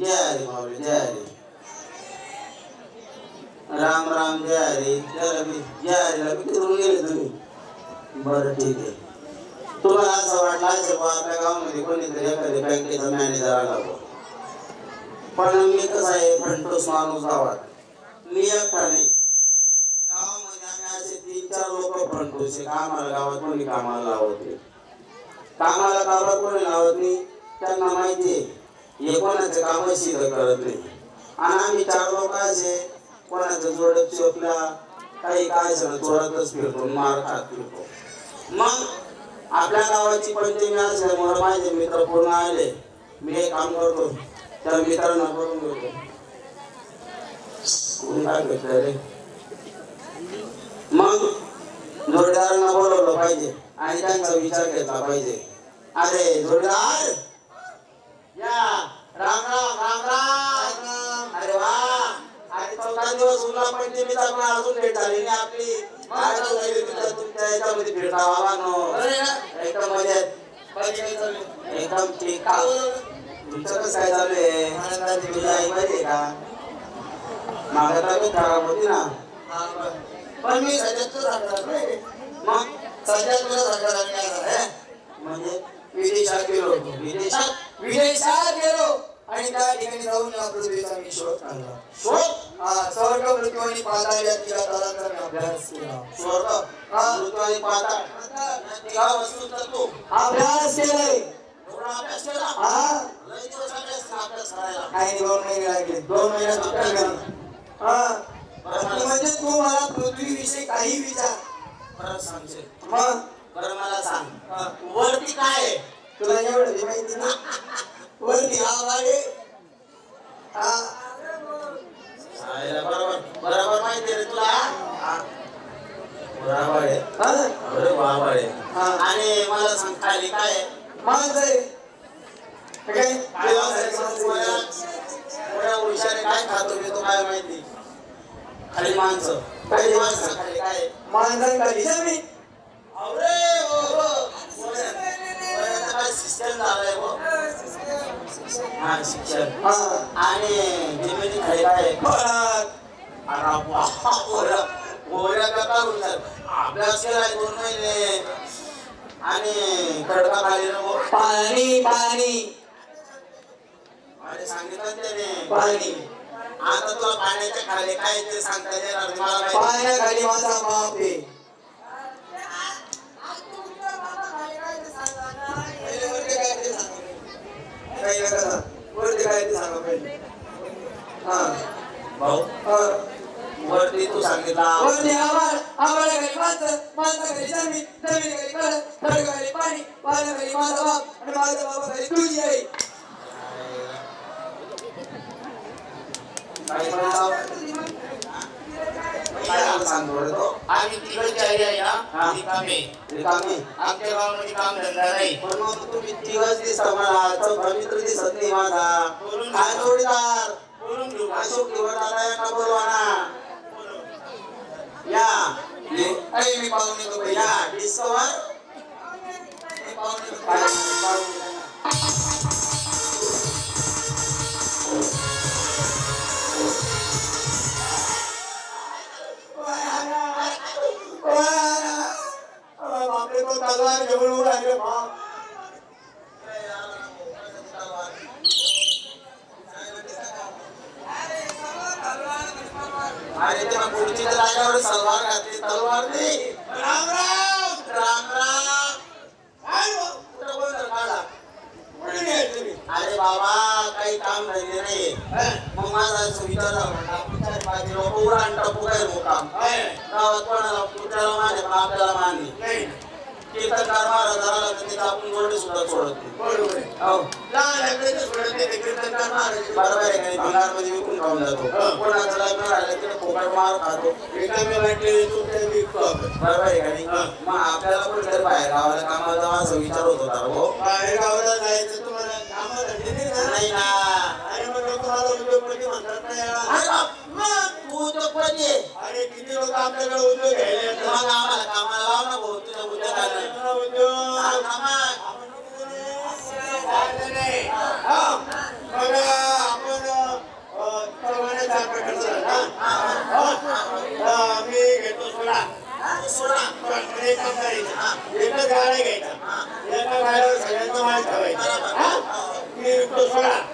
जय हरी माऊली जय। हरी राम राम जय हरी जय रवी जय हरीला मी तिथून गेले तुम्ही? बरं ठीक आहे. तुम्हाला असं वाटलं असेल बा आपल्या गावामध्ये कोणीतरी एखाद्या बँकेचा मॅनेजर आला बा पण मी कसं आहे फंटोस माणूस गावात. मी एकटा नाही. गावामध्ये आम्ही असे तीन चार लोक फंटोस कामाला गावात कोणी कामाला लावत नाही. कामाला गावात कोणी लावत नाही त्यांना माहिती आहे. हे कोणाचं काम सिद्ध करत नाही. आणि आम्ही चार लोक असे कोणाचं जोडत चोपला काही काय सगळं चोरतच फिरतो मार खात फिरतो. मग आपल्या गावाची पंचमी असल्यामुळे माझे मित्र पूर्ण आले. मी एक काम करतो त्या मित्रांना करून घेतो काय भेटलं रे? मग जोडदारांना बोलवलं पाहिजे आणि त्यांचा विचार घेतला पाहिजे. अरे जोडदार! राम राम राम राम. अरे वा. अरे चौदा दिवस उन्हा पंचमीचा पण अजून भेट झाली नाही आपली. तुमच्या याच्यामध्ये बाबा नो. एकदम मजेत. एकदम ठीक. का तुमचं कसं काय चालू आहे? तुझी आई का? माझ्या तब्येत खराब होती ना. पण मी मग? सध्या तुला म्हणजे विदेशात गेलो होतो. विदेशात? विदेशात गेलो आणि त्या ठिकाणी जाऊन या पृथ्वीचा मी शोध काढला. शोध? हा स्वर्ग पृथ्वी आणि पाताळ या तिघा अभ्यास केला. स्वर्ग हा. ऋतू आणि पाताळ तिघा वस्तूंचा अभ्यास केलाय. काही दोन महिने लागले. दोन महिन्यात उत्तर हा. म्हणजे तू मला पृथ्वीविषयी काही विचार. परत सांगशील मग? बरं मला सांग. वरती काय आहे? तुला एवढं माहिती ना? वरती वाडे सायला बरोबर बरोबर माहिती आहे रे तुला. हा. हा? हा. आणि मला सांग खाली काय माणसं आहे. माणसं हुशारी काय खातो घेतो काय माहिती? खाली माणसं. खाली माणसं खाली काय जमीन अरे हो वळण- शिक्षण काय झालंय हो हा शिक्षण आणि जमिनी खाली अरे अभ्यास दोन महिने आणि खडका खाली पाणी पाणी अरे सांगितलं त्याने पाणी आता तुला पाण्याच्या खाली काय ते सांगता येणार पाण्याखाली माझा बाप आहे. काही नका वरती काय ते सांगा पहिले. हा भाऊ वरती तू सांगितला वरती माणसं माणसाखाली जमीन जमिनीखाली खडकाखाली पाणी पाण्याखाली माझा बाप आणि माझ्या बापाखाली तुझी आई काही सांग. काय मला सांग आम्ही तिकडची आई आहे ना रिकामे आमच्या गावामध्ये काम धंदा नाही पण मग तुम्ही तिघच दिसता मला चौथा मित्र दिसत नाही माझा काय जोडीदार बोलून घेऊ अशोक निवड बोलवा या आई मी पाहून येतो या डिस्कवर पाहून येतो गावात कोणाला कुत्र्याला माने पण आपल्याला मानली नाही कीर्तनकार महाराजाला तर तिथं आपण सुद्धा सोडत नाही बरोबर आहे. सोडत नाही, कीर्तनकार महाराज. बरोबर विकून खाऊन जातो कोणाचं लग्न राहिलं तिथे फोकट मार खातो रिकामे आपण. बरोबर आहे का नाही मग आपल्याला कुठेतरी बाहेर गावाला कामाला जावा असं विचार होत होता हो बाहेर गावाला जायचं तुम्हाला कामासाठी नाही ना? अरे मग म्हणतात ना उद्योग कोणाचे? अरे किती लोक आपल्याकडे उद्योग घ्यायला येतात. तुम्हाला आम्हाला कामाला लाव ना भाऊ तुझ्या उद्योगाने उद्योग. सांग ना? मग. मी विकतो सोडा.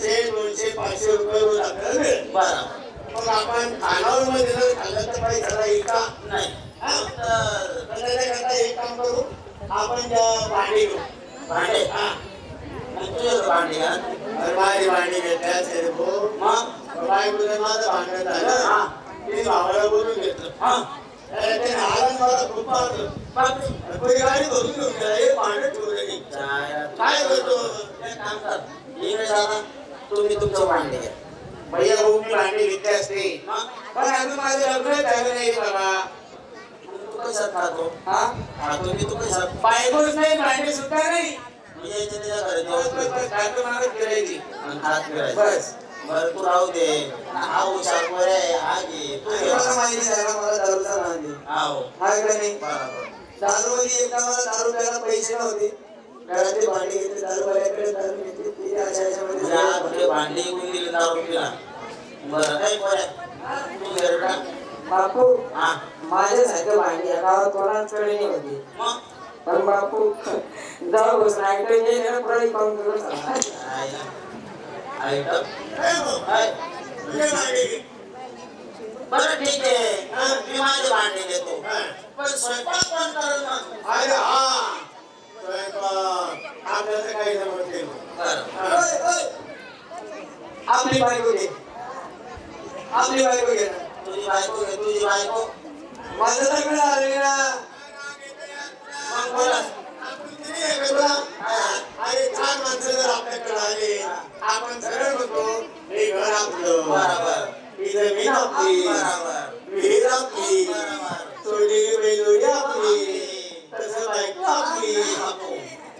ते दोनशे पाचशे रुपये रोज आपल्याला मिळेल मग आपण खानावर मध्ये जर खाल्लं तर काही झाला का नाही एक काम करू आपण त्या भांडी घेऊ भांडे हा. मग तुझं भांडे का अरे माझी भांडी घेतल्या भाऊ मग माझं भांडण झालं हा. मी भावाला बोलून घेतलं हा काय करतो तुम्ही तुमचं भांडे घ्या. भैया भाऊ मी भांडी घेतली असते. पण अजून माझे लग्न झालं नाही बाबा. तू कशात खातो हा? खातो मी तू कशात? नाही भांडी सुद्धा नाही. मी त्याच्या फिरायची आणि हात बस. तू राहू दे. हा हा घे माहिती आहे ना मला दारूचा नांदी हाव. हाय का नाही? बरोबर. दारू मध्ये एकदा मला दारू प्यायला पैसे नव्हते. घरातली भांडी घेतली दारू वाल्याकडे दारू घेतली ती अशा याच्यामध्ये तुझ्या हातमध्ये भांडी येऊन दिली दारू पिला. बरं काय पोऱ्या तू घरी टाक बापू माझ्यासारखं भांडी गावात कोणाकडे नाही होती. पण बापू जाऊ पुढे पाहून करून सांगा. आईला. आईला. ए भाऊ, काय? तुझे भांडी घे. बरं ठीक आहे मी माझे भांडे घेतो पण स्वयंपाक अरे हा स्वयंपाक आपल्याला काही जमत नाही आपली बायको घे आपली बायको घे तुझी बायको. घे तुझी बायको माझं लग्न झालं ना मग बोला आपण किती हे करतो? अरे चार माणसं जर आपल्याकडे आले आपण सरळ म्हणतो हे घर आपलं बरोबर ही जमीन आपली बरोबर विहीर आपली सोडलेली बैलोडी आपली तसं बायको आपली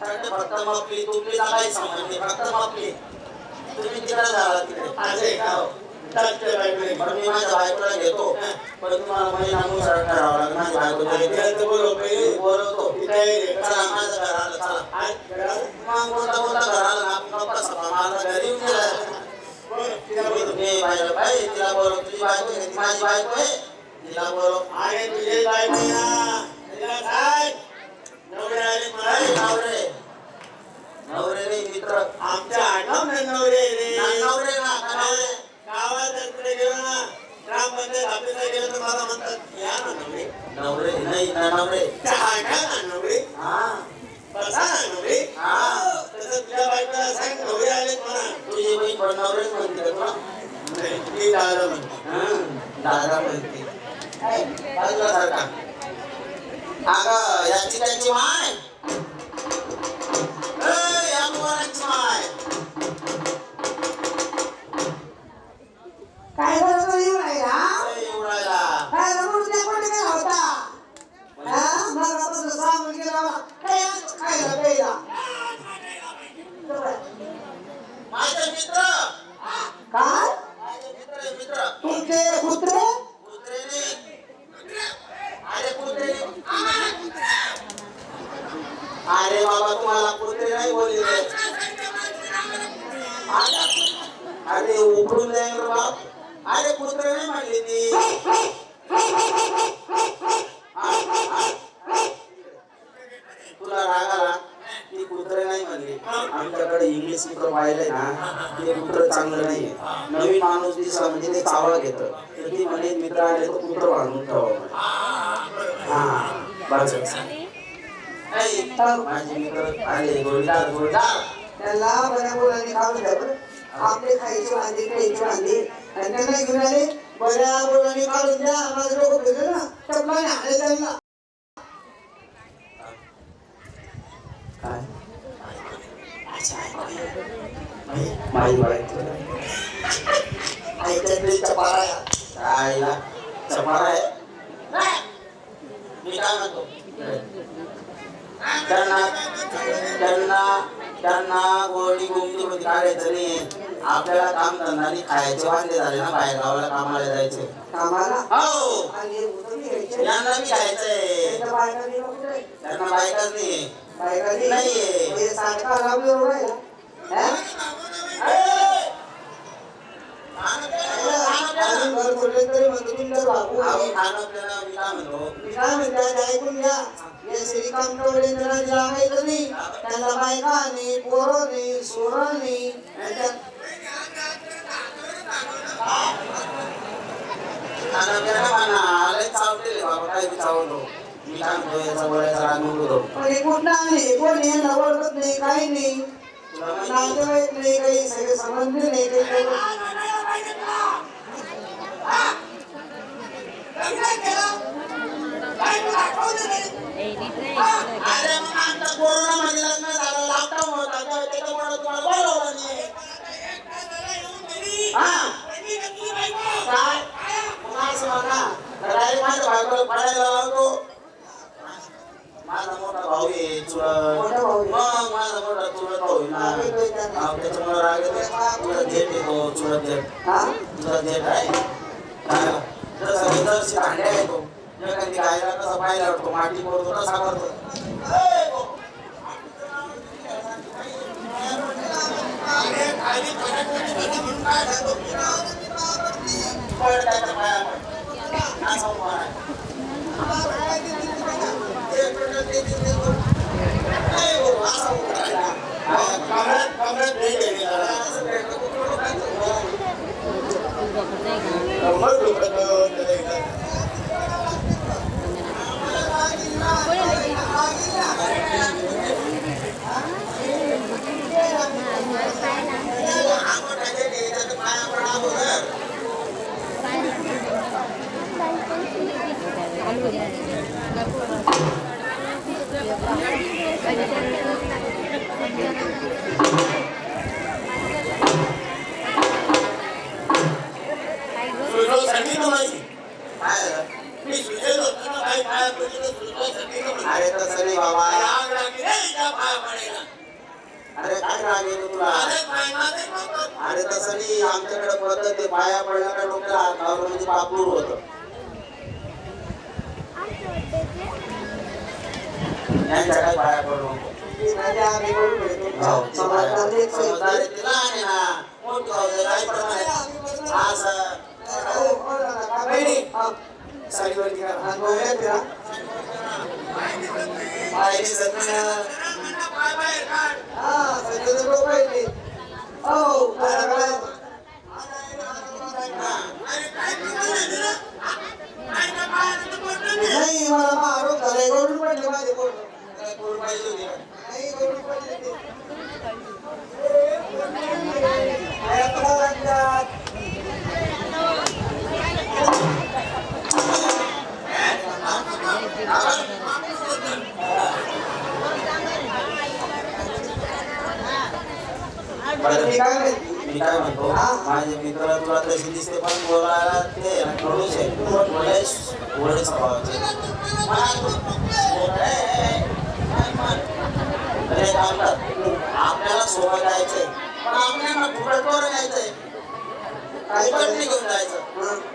फक्त मापली तुमची काय फक्त मापली तुम्ही तिकडे झाला तिकडे असं आहे का मी माझ्या बायकोला घेतो पण तुम्हाला लागेल माझी बायको बोलवतो चला माझं घर आलं चला मग घर आपण गप्पा घरी येऊन गेला तिला बोलव. तुझी बायको माझी बायको आहे तिला बोलव बायको ना तिला काय नवरे आले मला नवरे नवरे रे मित्र आमच्या इंग्लिश पाहिलंय ना ते कुत्र चांगलं नाही. नवीन माणूस दिसला म्हणजे ते चावला घेत. तर ती म्हणे मित्र आले तर कुत्र बांधून ठेवा हा बस माझे मित्र आले गोळीदार गोळीदार त्याला बऱ्या मुलांनी खाऊन द्या बरं. आपले खायचे वांदे खायचे वांदे. आणि त्यांना घेऊन आले बऱ्या मुलांनी काढून द्या. माझं लोक फिरलं ना टपलाने आले त्यांना. काय? अच्छा माझी बायको आईच्या चपारा आईला चपारा आहे मी काय म्हणतो त्यांना त्यांना त्यांना गोडी गोमती मध्ये काढायचं नाही आपल्याला काम धंदानी खायचे वांदे झाले ना बाहेर गावाला कामाला जायचे कामाला हो यांना बी खायचंय. त्यांना बायकाच नाही नाहीये. तरी म्हणतो तुमचं बापू अहो, खाणं पिणं मी म्हणतो मी काय ऐकून घ्या या श्रीकांत कवडेंना लागायचं नाही त्यांना बायका नाही पोरं नाही सोरं नाही कोणी कुठं नाही काही नाही. नातेवाईक नाही काही सगळे नाही काही अरे मग लग्न झालं लॉकडाऊन होता त्याच्यामुळे तुम्हाला बोलवलं नाही काय असं म्हणा माझ्या पडायला माझा मोठा भाऊ आहे चुलत मोठा भाऊ त्याच्यामुळे राग येतो चुलत जेठ येतो जेठ हा? तुझा जेठ आहे हा. जसं जर्सी भांड्या येतो एखादी गायला कसा पाहिला वाटतो माती पडतो तसा करतो ए, गो. पड त्याच्या पायावर. भेट बाबा राग लागली रे हिच्या पाया पडायला. अरे काय राग येतो तुला? अरे पाय माझे नको. अरे तसं नाही आमच्याकडे पद्धत आहे पाया पडला का डोक्याला हात लावलं म्हणजे पापूर होतं. यांच्या काय पाया पडलो ती. समजदार तिला आणि ना. मोठी काय प्रमाणे असं हो, Ah, ini satu Ah, satu? आपल्याला सोबत जायचंय पण आपल्याला फुकटकोर जायचंय काही पण नाही घेऊन जायचं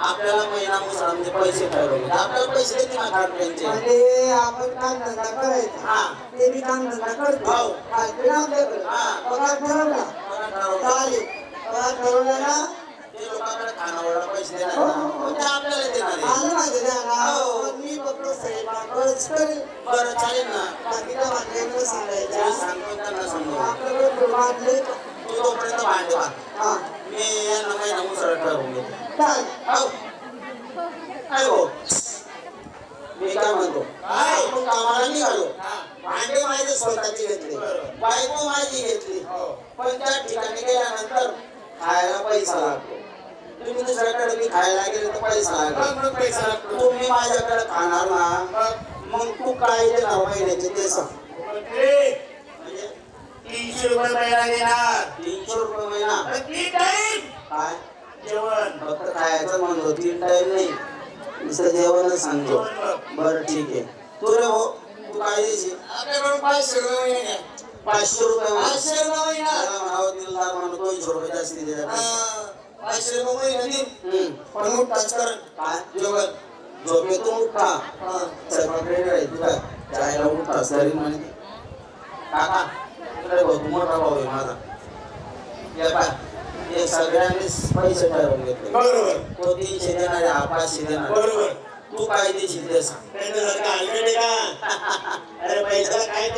आपल्याला महिना म्हणजे पैसे ठरवले आपल्याला पैसे किती ना खात्यांचे म्हणजे आपण काम धंदा करायचा हा ते मी काम धंदा करतो हो. आपल्याकडे पगार ठरवला चालेल पगार ठरवला ना ते लोकांकडे खानावळला पैसे देणार ना. मग ते आपल्याला देणार आहे. आलं माझं ध्यानात. हो. पण मी फक्त स्वयंपाकच करेन बरं चालेल ना. बाकीच्या भांड्याचं ते सांगायचं. सांगतो त्यांना समजून आपल्याकडे वाढले. तू तोपर्यंत भांडे बांध. हा. मी यांना महिना मुसळ ठरवून घेतो. चालेल. हो. काय हो? मी काय म्हणतो? आपण कामाला निघालो. भांडे माझे स्वतःची घेतले. बायको माझी घेतली. पण त्या ठिकाणी गेल्यानंतर खायला पैसा लागतो. तुम्ही दुसऱ्याकडे मी खायला गेले तर पैसा लागतो पैसा लागतो. तुम्ही माझ्याकडे खाणार ना मग तू काय देणार महिन्याचे ते सांग. म्हणजे तीनशे रुपये महिना देणार. तीनशे रुपये महिना? टाईम काय? जेवण. फक्त खायचं म्हणतो तीन टाइम नाही. नुसतं जेवणच सांगतो. बरं ठीक आहे. तू रे हो तू काय देशील? पाचशे रुपये महिना. पाचशे रुपये. पाचशे रुपये महिना. त्याला म्हणावं दिलदार म्हणून दोनशे रुपये जास्ती दे हा, देईन हम्म. पण मग टच कर जेवण झोपेतून उठा. हा. रेडी आहे तुला. चायला उठतास तरी म्हणे काका इकडे तू मोठा भाऊ आहे माझा. हे हे सगळ्यांनीच पैसे ठरवून घेतले. बरोबर. तो तीनशे देणार आहे, हा पाचशे देणार आहे. बरोबर. तू काय देशील ते सांग आहे का? अरे पैसा काय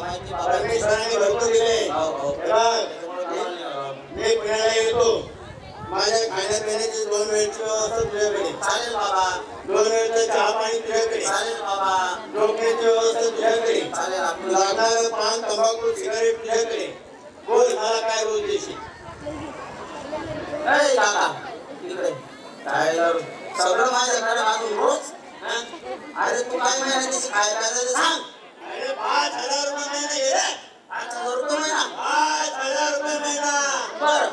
माहिती बाबा. परमेश्वराने भरपूर दिले हो, हो. हे बघ, मी पुण्याला येतो माझ्या खाण्यापिण्याची दोन वेळची व्यवस्था तुझ्याकडे. चालेल बाबा. दोन वेळचं चहा पाणी तुझ्याकडे. चालेल बाबा. झोपण्याची व्यवस्था तुझ्याकडे. चालेल लागणार पान तंबाखू सिगारेट तुझ्याकडे. बोल मला काय रोज देशील ए, काका काय सगळं माझ्याकडे मागून रोज? अरे तू काय महिन्याची काय काय सांग. अरे पाच हजार रुपये महिना पाच हजार रुपये महिना. पाच हजार रुपये महिना. बर.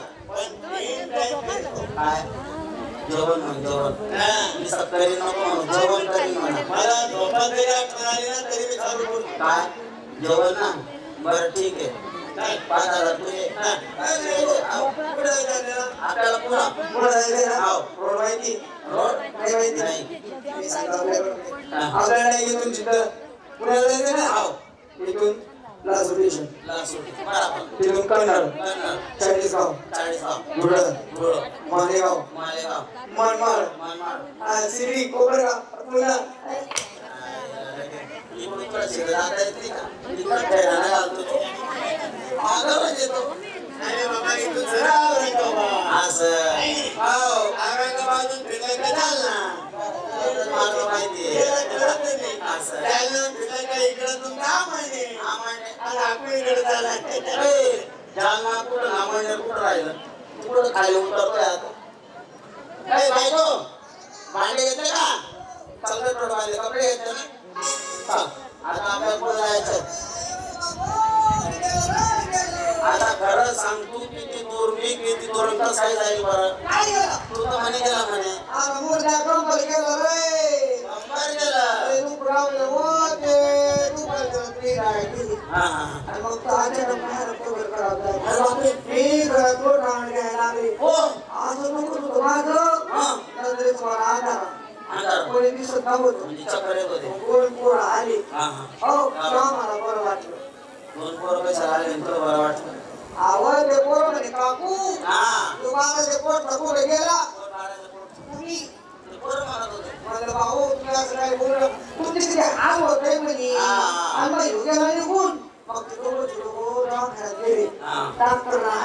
पण काय जेवण म्हण जेवण मी सकाळी नको म्हणून जेवण म्हणा मला झोपा जरी आठवण आली ना तरी मी चालू काय जेवण ना बरं ठीक आहे पाच हजार तुझे हा. आपल्याला? पुन्हा पुढे हो. रोड माहिती रोड नाही माहिती नाही मी सांगतो आपल्याकडे हा. पुण्याला जायचं ना इथून लासूर स्टेशन. तिथून कन्नड. चाळीसगाव चाळीसगाव. धुळं धुळं. मालेगाव मालेगाव. मनमाड शिर्डी कोपरगाव पुन्हा इकडून इकडं का? तो. दहा महिने. आमाने. आणि आपण इकडे. ए, जालना कुठं कुठं राहिलं कुठं खाली उतरतोय आता काय बायको भांडे घेतले का चालतं थोडं भांडे कपडे घेतले ना चल आता आपल्याला पुढे जायचं आता खरं सांग तू किती दूर मी किती दूर कसं जाईल बरं? तू तर म्हणे गेला म्हणे गेलं रे नंबर गेला अरे तू रावलं हो, ते तू काय आणि मग तो अचानक बाहेर. मी घ्यायला लागले. असं नको माझं हा मला आधार कोणी दिसत नव्हतं कोण पोरं आली हा मला बरं वाटलं दोन पोरं कशाला आले तुला बरं वाटलं आवाज ते पोरं म्हणे काकू हा ते पोट कुठे गेला होते. म्हणलं भाऊ तुम्ही असं काय बोललं तुमची तिथे होत आहे म्हणे. हा. आणि मग येऊ गेला निघून. मग ते दोघं लोक दवाखान्यात गेले. डॉक्टरला